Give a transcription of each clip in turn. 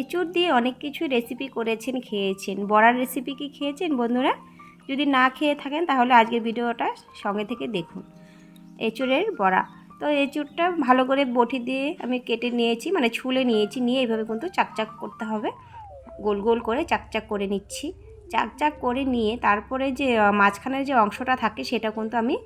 এঁচুড় দিয়ে অনেক কিছু রেসিপি করেছেন, খেয়েছেন। বড়ার রেসিপি কি খেয়েছেন বন্ধুরা? যদি না খেয়ে থাকেন তাহলে আজকের ভিডিওটা সঙ্গে থেকে দেখুন। এঁচুড়ের বড়া। তো এঁচুড়টা ভালো করে বটি দিয়ে আমি কেটে নিয়েছি মানে ছুলে নিয়েছি, নিয়ে এইভাবে কিন্তু চাকচাক করতে হবে। গোল গোল করে চাকচাক করে নিচ্ছি। চাকচাক করে নিয়ে তারপরে যে মাঝখানের যে অংশটা থাকে সেটা কিন্তু আমি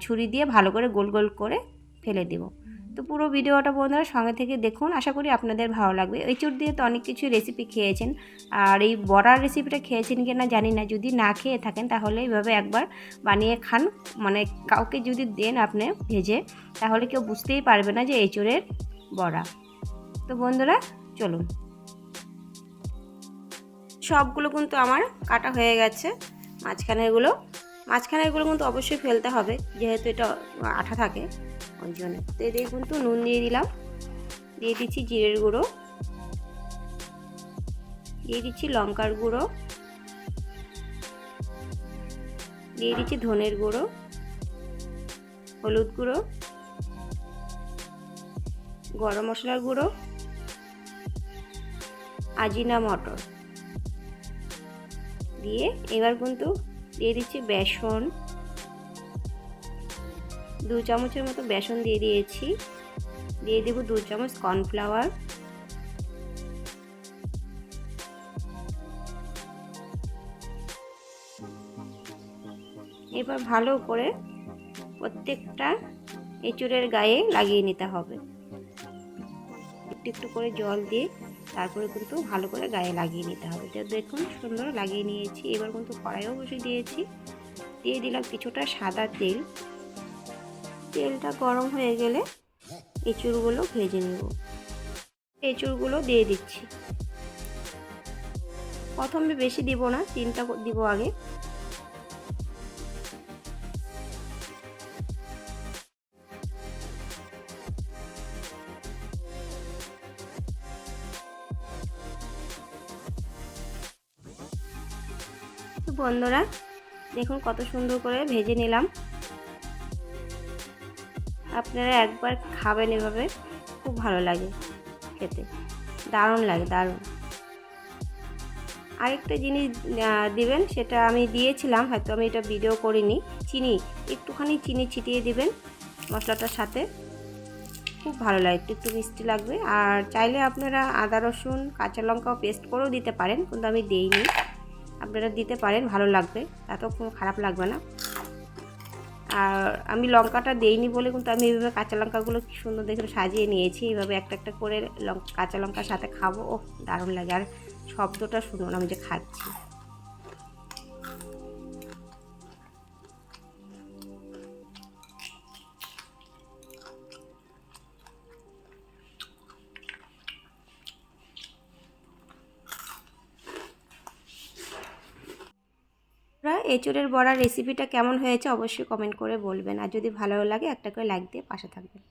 ছুরি দিয়ে ভালো করে গোল গোল করে ফেলে দেবো। তো পুরো ভিডিওটা বন্ধুরা সঙ্গে থেকে দেখুন। আশা করি আপনাদের ভালো লাগবে। এই চুর দিয়ে তো অনেক কিছু রেসিপি খেয়েছেন। আর এই বড়ার রেসিপিটা খেয়েছেন কি না জানি না। যদি না খেয়ে থাকেন তাহলে এইভাবে একবার বানিয়ে খান। মানে কাউকে যদি দেন আপনি ভেজে, তাহলে কেউ বুঝতেই পারবে না যে এঁচুড়ের বড়া। তো বন্ধুরা, চলুন। সবগুলো কিন্তু আমার কাটা হয়ে গেছে। মাঝখানেরগুলো মাঝখানেরগুলো কিন্তু অবশ্যই ফেলতে হবে, যেহেতু এটা আঠা থাকে, ওই জন্য। তো এদিকে কিন্তু নুন দিয়ে দিলাম। দিয়ে দিচ্ছি জিরের গুঁড়ো। দিয়ে দিচ্ছি লঙ্কার গুঁড়ো। দিয়ে দিচ্ছি ধনের গুঁড়ো। হলুদ গুঁড়ো। গরম মশলার গুঁড়ো। আজিনা মটর। দিয়ে এবার কিন্তু দিয়ে দিচ্ছি বেসন। দু চামচের মতো বেসন দিয়ে দিয়েছি। দিয়ে দেবো দু চামচ কর্নফ্লাওয়ার। এবার ভালো করে প্রত্যেকটা এঁচুড়ের গায়ে লাগিয়ে নিতে হবে। একটু একটু করে জল দিয়ে তারপরে কিন্তু ভালো করে গায়ে লাগিয়ে নিতে হবে। তো দেখুন সুন্দর লাগিয়ে নিয়েছি। এবার কিন্তু কড়াইও বসে দিয়েছি। দিয়ে দিলাম কিছুটা সাদা তেল। তেলটা গরম হয়ে গেলে এঁচুড়গুলো ভেজে নেব। এঁচুড়গুলো দিয়ে দিচ্ছি। প্রথমে বেশি দিব না, তিনটা দিব আগে। বন্ধুরা, দেখুন কত সুন্দর করে ভেজে নিলাম। আপনারা একবার খাবেন এভাবে, খুব ভালো লাগে খেতে। দারুণ লাগে, দারুণ। আরেকটা জিনিস দিবেন, সেটা আমি দিয়েছিলাম, হয়তো আমি এটা ভিডিও করিনি। চিনি, একটুখানি চিনি ছিটিয়ে দিবেন মশলাটার সাথে। খুব ভালো লাগে, একটু একটু মিষ্টি লাগবে। আর চাইলে আপনারা আদা রসুন, কাঁচা লঙ্কাও পেস্ট করেও দিতে পারেন, কিন্তু আমি দেইনি। আপনারা দিতে পারেন, ভালো লাগবে। তাতেও কোনো খারাপ লাগবে না। আর আমি লঙ্কাটা দেইনি বলে কিন্তু আমি এইভাবে কাঁচা লঙ্কাগুলো কি সুন্দর দেখে সাজিয়ে নিয়েছি। এইভাবে একটা একটা করে কাঁচা লঙ্কার সাথে খাব। ও দারুণ লাগে। আর শব্দটা শুনুন, আমি যে খাচ্ছি। এঁচুড়ের বড়ার রেসিপিটা কেমন হয়েছে অবশ্যই কমেন্ট করে বলবেন। আর যদি ভালো লাগে একটা করে লাইক দিয়ে পাশে থাকবেন।